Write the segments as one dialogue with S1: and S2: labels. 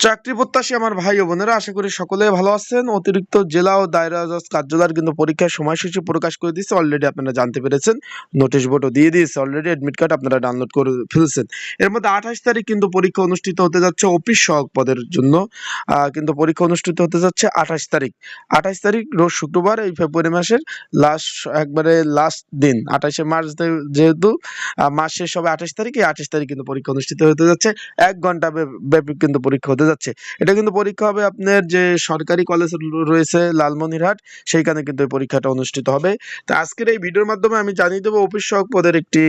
S1: চাকরি প্রত্যাশী আমার ভাই ও বোনেরা, আশা করি সকলে ভালো আছেন। অতিরিক্ত জেলা ও দায়রা জজ কার্যালয়ের কিন্তু পরীক্ষার সময়সূচি প্রকাশ করে দিয়েছে। অলরেডি আপনারা জানতে পেরেছেন নোটিশ বোর্ডও দিয়ে দিয়েছে। অলরেডি অ্যাডমিট কার্ড আপনারা ডাউনলোড করে ফেলছেন। এর মধ্যে আঠাশ তারিখ কিন্তু পরীক্ষা অনুষ্ঠিত হতে যাচ্ছে অফিস সহক পদের জন্য। কিন্তু পরীক্ষা অনুষ্ঠিত হতে যাচ্ছে আঠাশ তারিখ। আঠাশ তারিখ রোজ শুক্রবার, এই ফেব্রুয়ারি মাসের লাস্ট একবারে লাস্ট দিন। আঠাশে মার্চ যেহেতু মাস শেষ হবে আঠাশ তারিখ এই আঠাশ তারিখ কিন্তু পরীক্ষা অনুষ্ঠিত হতে যাচ্ছে। এক ঘণ্টা ব্যাপী কিন্তু পরীক্ষা হতে যাচ্ছে। এটা কিন্তু পরীক্ষা হবে আপনার যে সরকারি কলেজ রয়েছে লালমনিরহাট, সেইখানে কিন্তু এই পরীক্ষাটা অনুষ্ঠিত হবে। তো আজকের এই ভিডিওর মাধ্যমে আমি জানিয়ে দেবো অফিস সহক পদের একটি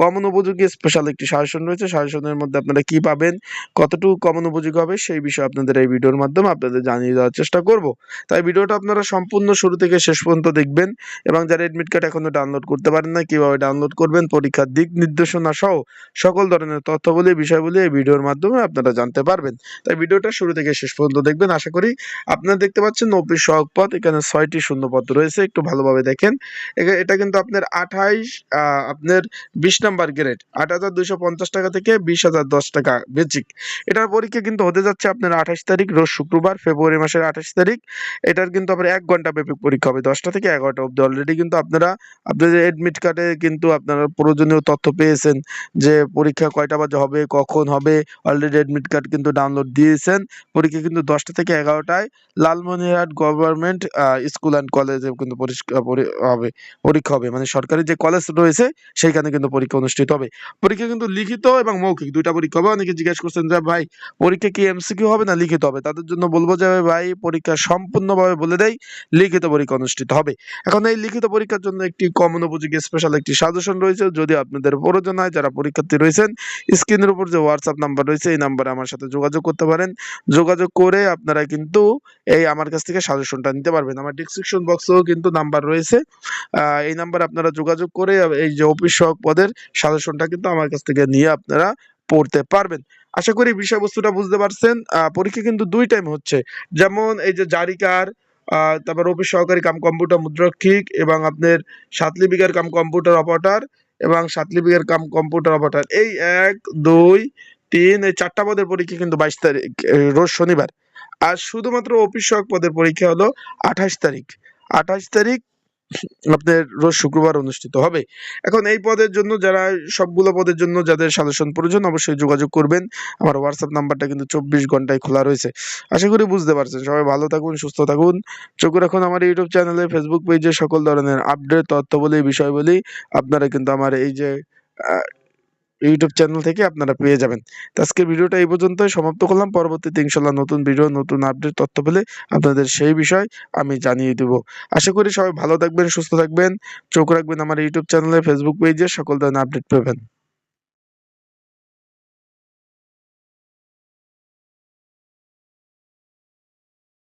S1: কমন উপযোগী স্পেশাল একটি সাজেশন রয়েছে। সাজেশনের মধ্যে আপনারা কি পাবেন, কতটুকু কমন উপযোগী হবে, সেই বিষয়ে আপনাদের এই ভিডিওর মাধ্যমে আপনাদের জানিয়ে দেওয়ার চেষ্টা করব। তাই ভিডিওটা আপনারা সম্পূর্ণ শুরু থেকে শেষ পর্যন্ত দেখবেন এবং যারা এডমিট কার্ড এখনও ডাউনলোড করতে পারেন না কীভাবে ডাউনলোড করবেন, পরীক্ষার দিক নির্দেশনা সহ সকল ধরনের তথ্যবলী বিষয়গুলি এই ভিডিওর মাধ্যমে আপনারা জানতে পারবেন। তাই ভিডিওটা শুরু থেকে শেষ পর্যন্ত দেখবেন। আশা করি আপনারা দেখতে পাচ্ছেন নব্বই সহক পদ এখানে ছয়টি শূন্য পদ রয়েছে, একটু ভালোভাবে দেখেন। এটা কিন্তু আপনার আঠাইশ আপনার বিশ নাম্বার গ্রেড আট হাজার দুইশো পঞ্চাশ টাকা থেকে বিশ হাজার দশ টাকা বেচিক এটার পরীক্ষা কিন্তু হতে যাচ্ছে আপনার আঠাশ তারিখ, রোজ শুক্রবার, ফেব্রুয়ারি মাসের আঠাশ তারিখ। এটার কিন্তু আপনার এক ঘণ্টা ব্যাপী পরীক্ষা হবে, দশটা থেকে এগারোটা অবধি। অলরেডি কিন্তু আপনারা আপনাদের এডমিট কার্ডে কিন্তু আপনারা প্রয়োজনীয় তথ্য পেয়েছেন যে পরীক্ষা কয়টা বাজে হবে, কখন হবে অলরেডি এডমিট কার্ড কিন্তু ডাউনলোড দিয়েছেন। পরীক্ষা কিন্তু দশটা থেকে এগারোটায় লালমনিরহাট গভর্নমেন্ট স্কুল অ্যান্ড কলেজে কিন্তু হবে, পরীক্ষা হবে। মানে সরকারি যে কলেজ রয়েছে, সেইখানে কিন্তু পরীক্ষা অনুষ্ঠিত হবে। পরীক্ষা কিন্তু লিখিত এবং মৌখিক, দুইটা পরীক্ষা হবে। অনেকে জিজ্ঞেস করছেন যে, ভাই, পরীক্ষা কি এমসিকিউ হবে না লিখিত হবে? তাদের জন্য বলব যে, ভাই, পরীক্ষা সম্পূর্ণভাবে বলে দেয় লিখিত পরীক্ষা অনুষ্ঠিত হবে। এখন এই লিখিত পরীক্ষার জন্য একটি কমন উপযোগী স্পেশাল একটি সাজেশন রয়েছে। যদি আপনাদের প্রয়োজন হয়, যারা পরীক্ষার্থী রয়েছেন স্ক্রিনের উপর যে হোয়াটসঅ্যাপ নাম্বার রয়েছে, এই নাম্বারে আমার সাথে যোগাযোগ করতে পারেন। যোগাযোগ করে আপনারা কিন্তু এই আমার কাছ থেকে সাজেশনটা নিতে পারবেন। আমার ডিসক্রিপশন বক্সেও কিন্তু নাম্বার রয়েছে। এই নাম্বার আপনারা যোগাযোগ করে এই যে অফিস সহক পদের সাজেশনটা কিন্তু আমার কাছ থেকে নিয়ে আপনারা পড়তে পারবেন। আশা করি বিষয়বস্তুটা বুঝতে পারছেন। পরীক্ষা কিন্তু দুই টাইম হচ্ছে। যেমন এই যে জারিকার তারপর অফিস সহকারী কাম কম্পিউটার মুদ্রক্ষিক এবং আপনার সাতলিপিকার কাম কম্পিউটার অপারেটর এবং সাতলিপিকার কাম কম্পিউটার অপারেটর এই এক, দুই তিন চারটা পদের পরীক্ষা কিন্তু বাইশ তারিখ রোজ শনিবার। আর শুধুমাত্র অফিস সহক পদের পরীক্ষা হলো আঠাশ তারিখ। আঠাশ তারিখ আপনার রোজ শুক্রবার অনুষ্ঠিত হবে। এখন এই পদের জন্য যারা, সবগুলো পদের জন্য যাদের সাজেশন প্রয়োজন অবশ্যই যোগাযোগ করবেন। আমার হোয়াটসঅ্যাপ নাম্বারটা কিন্তু চব্বিশ ঘন্টায় খোলা রয়েছে। আশা করি বুঝতে পারছেন। সবাই ভালো থাকুন, সুস্থ থাকুন। চোখ রাখুন আমার ইউটিউব চ্যানেলে ফেসবুক পেজে সকল ধরনের আপডেট তথ্য বলি বিষয় বলি আপনারা কিন্তু আমার এই যে ইউটিউব চ্যানেল থেকে আপনারা পেয়ে যাবেন। আজকের ভিডিওটা এই পর্যন্তই। সমাপ্ত করলাম। পরবর্তীতে ইনশাল্লাহ নতুন ভিডিও, নতুন আপডেট তথ্য পেলে আপনাদের সেই বিষয় আমি জানিয়ে দেব। আশা করি সবাই ভালো থাকবেন, সুস্থ থাকবেন। চোখ রাখবেন আমার ইউটিউব চ্যানেলে ফেসবুক পেজে সকল ধরনের আপডেট পাবেন।